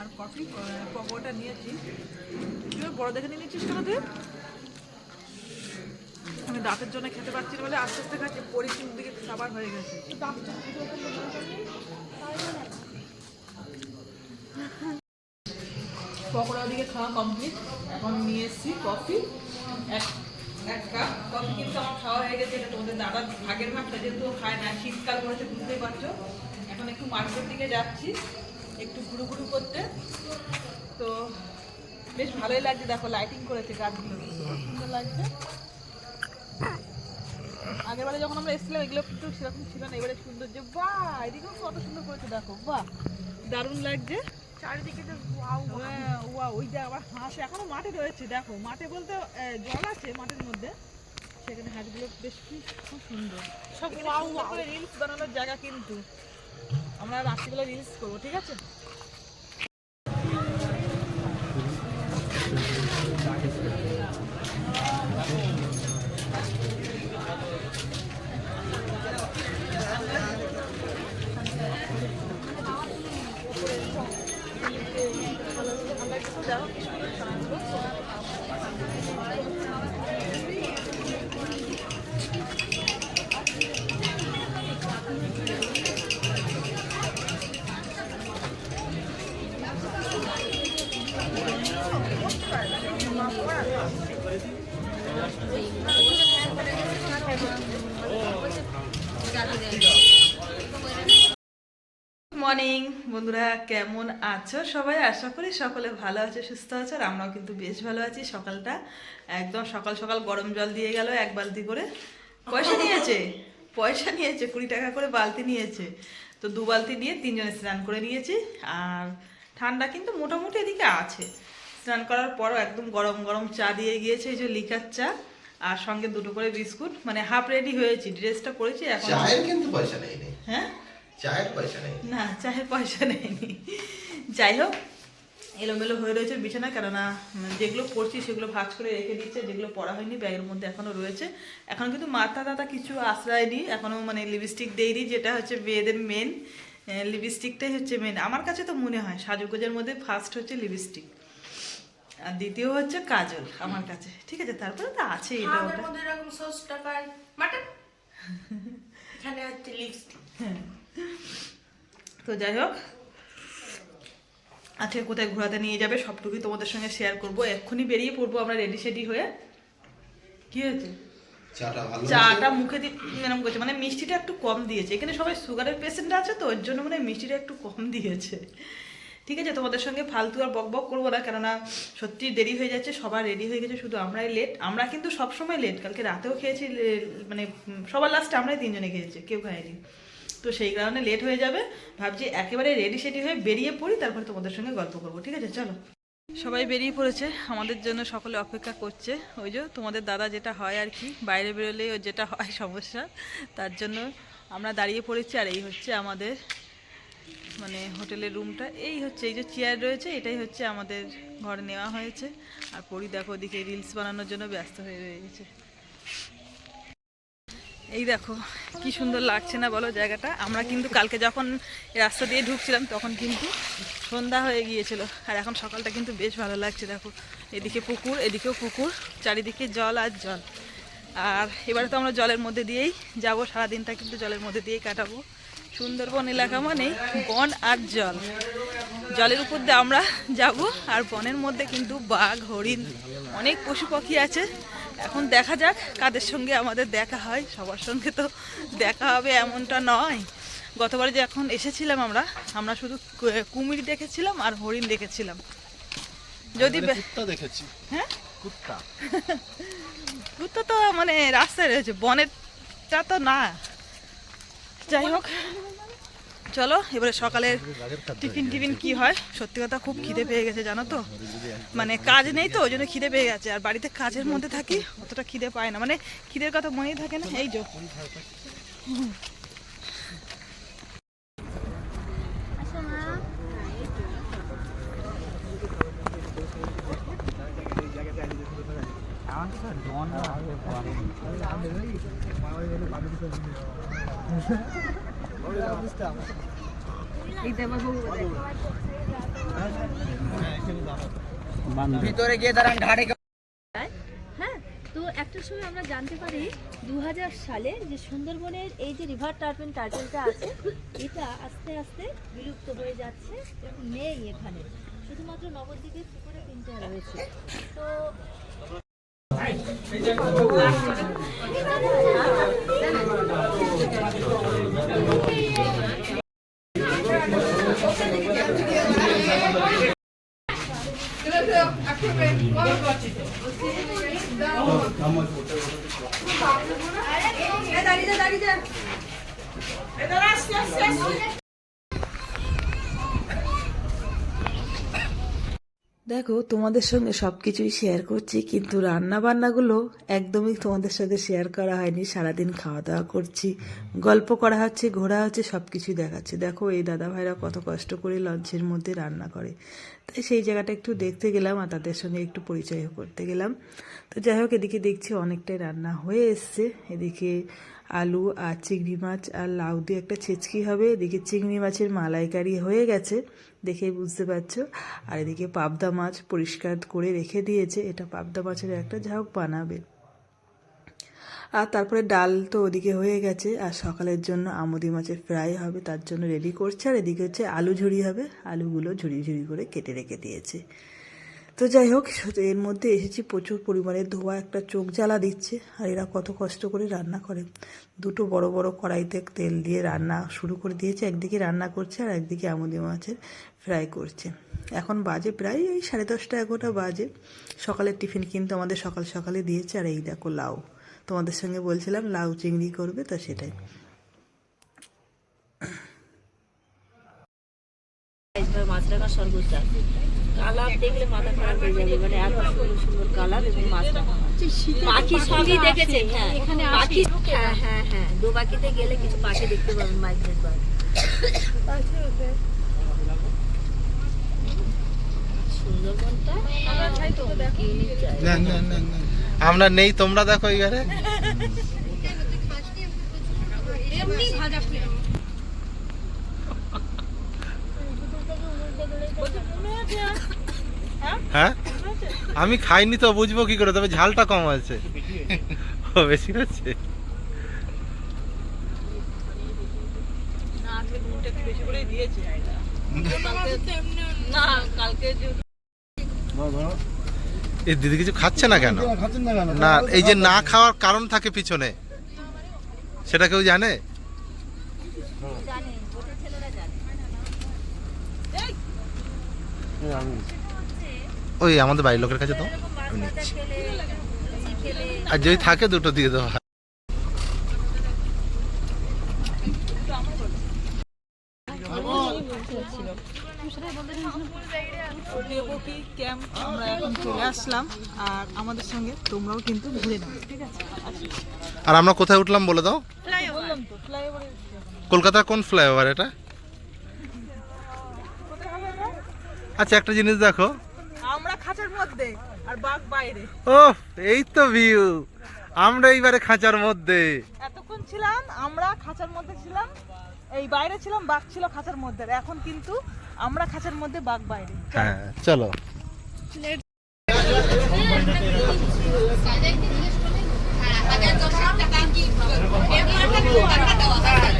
আর coffee পকোড়াটা নিয়েছি। তুই বড় দেখে নিয়ে নিচ্ছিস কেন তুই? আমি দাঁতের জন্য খেতে পারছি না বলে আস্তে আস্তে খাচ্ছি, পরিচিন দিকে খাবার হয়ে গেছে। পকোড়া দিকে খাওয়া কমপ্লিট এখন নিয়ে এসেছি কফি। এক এক কাপ। কফি কিন্তু আমার খাওয়া হয়ে গেছে, এটা তোমাদের দাদা ভাগের ভাগটা, যেহেতু খায় না, শীতকাল পড়েছে, বুঝতেই পারছ। এখন একটু মার্কেট দিকে যাচ্ছি। একটু ঘুরু ঘুরু করতে। তো বেশ ভালোই লাগছে দেখো লাইটিং করেছে গাছগুলো। সুন্দর লাগছে। আগের বারে যখন আমরা এসেছিলাম এগুলো একটু সেরকম ছিল না এবারে সুন্দর যে বাহ! এদিকেও কত সুন্দর করেছে দেখো বাহ! দারুণ লাগছে। চারিদিকে তো ওয়াও হ্যাঁ, ওয়া ওই যে আবার হাঁস এখনও মাঠে রয়েছে দেখো মাঠে বলতে জল আছে মাঠের মধ্যে। সেখানে হাঁসগুলো বেশ খুব সুন্দর। সব ওয়াও করে রিলস বানানোর জায়গা কিন্তু। আমরা রাত্রিবেলা রিলিজ করব ঠিক আছে? বন্ধুরা কেমন আছো সবাই? আশা করি সকলে ভালো আছে সুস্থ আছো আর আমরাও কিন্তু বেশ ভালো আছি। সকালটা একদম সকাল সকাল গরম জল দিয়ে গেল এক বালতি করে। পয়সা নিয়েছে? পয়সা নিয়েছে কুড়ি টাকা করে বালতি নিয়েছে। তো দু বালতি নিয়ে তিনজনে স্নান করে নিয়েছি আর ঠান্ডা কিন্তু মোটামুটি এদিকে আছে। স্নান করার পরও একদম গরম গরম চা দিয়ে গিয়েছে এই যে লিকার চা আর সঙ্গে দুটো করে বিস্কুট মানে হাফ রেডি হয়েছি ড্রেসটা পরেছি এখন কিন্তু পয়সা নেই হ্যাঁ? চায়ের পয়সা নেই। না চায়ের পয়সা নেয়নি যাই হোক এলোমেলো হয়ে রয়েছে বিছানা কেননা যেগুলো পড়ছি সেগুলো ভাঁজ করে রেখে দিচ্ছে যেগুলো পড়া হয়নি ব্যাগের মধ্যে এখনও রয়েছে। এখন কিন্তু মাথা টাথা কিছু আশ্রয় নি এখনও মানে লিপস্টিক দেইনি যেটা হচ্ছে মেয়েদের মেন লিপস্টিকটাই হচ্ছে মেন আমার কাছে তো মনে হয় সাজুগুজের মধ্যে ফার্স্ট হচ্ছে লিপস্টিক আর দ্বিতীয় হচ্ছে কাজল আমার কাছে। ঠিক আছে তারপরে তো আছে এটা আমাদের ওটা। মধ্যে এরকম টাকার মাটন? এখানে হচ্ছে লিপস্টিক তো যাই হোক আজকে কোথায় ঘোরাতে নিয়ে যাবে সবটুকুই তোমাদের সঙ্গে শেয়ার করব। এক্ষুনি বেরিয়ে পড়ব আমরা রেডি সেডি হয়ে। কি হয়েছে? চাটা মুখে দিয়ে এরকম করছে। মানে মিষ্টিটা একটু কম দিয়েছে। এখানে সবাই সুগারের পেশেন্ট আছে তো ওর জন্য মানে মিষ্টিটা একটু কম দিয়েছে। ঠিক আছে তোমাদের সঙ্গে ফালতু আর বক বক করব না কেননা সত্যি দেরি হয়ে যাচ্ছে সবার রেডি হয়ে গেছে শুধু আমরাই লেট আমরা কিন্তু সবসময় লেট কালকে রাতেও খেয়েছি মানে সবার লাস্টে আমরাই তিনজনে খেয়েছি কেউ খায়নি। তো সেই কারণে লেট হয়ে যাবে। ভাবছি একেবারে রেডি সেডি হয়ে বেরিয়ে পড়ি, তারপরে তোমাদের সঙ্গে গল্প করব, ঠিক আছে? চলো। সবাই বেরিয়ে পড়েছে, আমাদের জন্য সকলে অপেক্ষা করছে। ওই যে তোমাদের দাদা যেটা হয় আর কি, বাইরে বেরোলে ওর যেটা হয় সমস্যা, তার জন্য আমরা দাঁড়িয়ে পড়েছি আর এই হচ্ছে আমাদের মানে হোটেলের রুমটা। এই হচ্ছে, এই যে চেয়ার রয়েছে, এটাই হচ্ছে আমাদের ঘরে নেওয়া হয়েছে। আর পরি দেখো ওদিকে রিলস বানানোর জন্য ব্যস্ত হয়ে রয়েছে। এই দেখো, কি সুন্দর লাগছে না বলো জায়গাটা? আমরা কিন্তু কালকে যখন রাস্তা দিয়ে ঢুকছিলাম, তখন কিন্তু সন্ধ্যা হয়ে গিয়েছিল। আর এখন সকালটা কিন্তু বেশ ভালো লাগছে, দেখো। এদিকে পুকুর, এদিকেও পুকুর, চারিদিকে জল আর জল। আর এবারে তো আমরা জলের মধ্যে দিয়েই যাব, সারাদিনটা কিন্তু জলের মধ্যে দিয়েই কাটাবো। সুন্দরবন এলাকা মানেই বন আর জল। জলের উপর দিয়ে আমরা যাব, আর বনের মধ্যে কিন্তু বাঘ, হরিণ, অনেক পশু পাখি আছে। এখন দেখা যাক কাদের সঙ্গে আমাদের দেখা হয়। সবার সঙ্গে তো দেখা হবে এমনটা নয়। গতবারে যে এখন এসেছিলাম আমরা আমরা শুধু কুমির দেখেছিলাম আর হরিণ দেখেছিলাম। যদি বে- দেখেছি। হ্যাঁ? কুত্তা। কুত্তা তো মানে রাস্তায় রয়েছে বনের টা তো না। যাই হোক। চলো, এবারে সকালের টিফিন টিফিন কি হয়? সত্যি কথা খুব খিদে পেয়ে গেছে, জানো তো? মানে কাজ নেই তো, ওই জন্য খিদে পেয়ে গেছে। আর বাড়িতে কাজের মধ্যে থাকি, অতটা খিদে পায় না। মানে খিদের কথা মনেই থাকে না, এই যো। ভিতরে গিয়ে দাঁড়ান, ঘাড়ে হ্যাঁ তো একটা সময় আমরা জানতে পারি দু হাজার সালে যে সুন্দরবনের এই যে রিভার টার্পেন টার্টেলটা আছে, এটা আস্তে আস্তে বিলুপ্ত হয়ে যাচ্ছে নেই এখানে। শুধুমাত্র নবদ্বীপের পুকুরে তিনটা রয়েছে। তো Eder, Eder, Eder. Eder aç, aç, aç. দেখো, তোমাদের সঙ্গে সব কিছুই শেয়ার করছি, কিন্তু রান্না বান্নাগুলো একদমই তোমাদের সাথে শেয়ার করা হয়নি, সারাদিন খাওয়া দাওয়া করছি। গল্প করা হচ্ছে, ঘোরা হচ্ছে সব কিছুই দেখাচ্ছে। দেখো, এই দাদা ভাইরা কত কষ্ট করে লঞ্চের মধ্যে রান্না করে। তাই সেই জায়গাটা একটু দেখতে গেলাম আর তাদের সঙ্গে একটু পরিচয় করতে গেলাম। তো যাই হোক, এদিকে দেখছি অনেকটাই রান্না হয়ে এসছে। এদিকে আলু আর চিংড়ি মাছ আর লাউ দিয়ে একটা ছেচকি হবে। এদিকে চিংড়ি মাছের মালাইকারি হয়ে গেছে দেখেই বুঝতে পারছ। আর এদিকে পাবদা মাছ পরিষ্কার করে রেখে দিয়েছে। এটা পাবদা মাছের একটা ঝাউক বানাবে। আর তারপরে ডাল তো ওদিকে হয়ে গেছে। আর সকালের জন্য আমুদি মাছের ফ্রাই হবে, তার জন্য রেডি করছে। আর এদিকে হচ্ছে আলু ঝুড়ি হবে। আলুগুলো ঝুড়ি ঝুড়ি করে কেটে রেখে দিয়েছে। তো যাই হোক এর মধ্যে এসেছি প্রচুর পরিমাণে ধোয়া, একটা চোখ জ্বালা দিচ্ছে আর এরা কত কষ্ট করে রান্না করে। দুটো বড় বড় কড়াইতে তেল দিয়ে রান্না শুরু করে দিয়েছে, একদিকে রান্না করছে আর একদিকে আমুদি মাছের ফ্রাই করছে। এখন বাজে প্রায় ওই সাড়ে দশটা এগারোটা বাজে। সকালের টিফিন কিন্তু আমাদের সকাল সকালে দিয়েছে আর এই দেখো লাউ। তোমাদের সঙ্গে বলছিলাম লাউ চিংড়ি করবে তো সেটাই। মাছরাঙা সর্বোচ্চ কালার দেখলে মাথা খারাপ হয়ে যাবে মানে এত সুন্দর সুন্দর কালার এবং মাছরাঙা পাখি সবই দেখেছে হ্যাঁ। পাখি হ্যাঁ হ্যাঁ হ্যাঁ। দুবাকিতে গেলে কিছু পাখি দেখতে পাবেন মাইগ্রেট বার্ড সুন্দরবনটা জায়গা আমরা নেই তোমরা দেখো এবারে। হ্যাঁ? আমি খাইনি তো বুঝব কি করে তবে ঝালটা কম আছে। বেশি হচ্ছে? এই দিদি কিছু খাচ্ছে না কেন? না এই যে না খাওয়ার কারণ থাকে পিছনে সেটা কেউ জানে জানে? ওই আমাদের বাড়ির লোকের কাছে তো। খেলে আর যদি থাকে দুটো দিয়ে দেওয়া আমরা এখন চলে আসলাম আর আমাদের সঙ্গে তোমরাও কিন্তু আর আমরা কোথায় উঠলাম বলে দাও? কলকাতার কোন ফ্লাইওভার এটা? আচ্ছা একটা জিনিস দেখো। আমরা খাঁচার মধ্যে আর বাঘ বাইরে। ও এই তো ভিউ আমরা এইবারে খাঁচার মধ্যে। এতক্ষণ ছিলাম আমরা খাঁচার মধ্যে ছিলাম এই বাইরে ছিলাম বাঘ ছিল খাঁচার মধ্যে। আর এখন কিন্তু আমরা খাঁচার মধ্যে বাঘ বাইরে। হ্যাঁ চলো। হ্যাঁ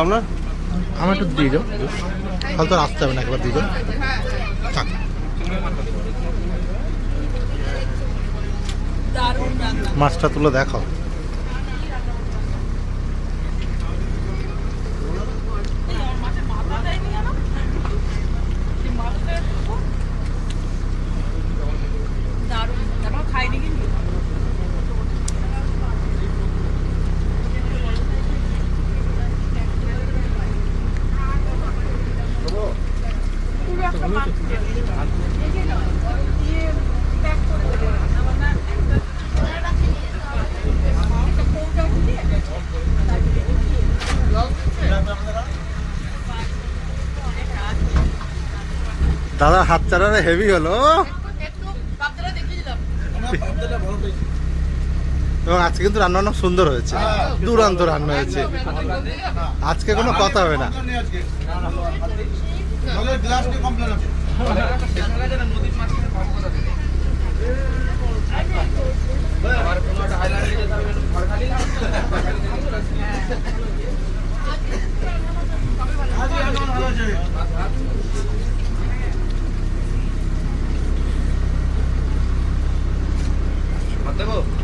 আপনার আমার একটু দিয়ে দাও তাহলে তো আর আসতে হবে না একবার দুজন। থাক। মাছটা তুলে দেখো দারুণ তারপর খাইনি কিন্তু দাদা, হাত চালানো হেভি হলো। এবং আজকে কিন্তু রান্না অনেক সুন্দর হয়েছে। দুরান্ত রান্না হয়েছে। আজকে কোনো কথা হবে না। ডিস্টার্ব করা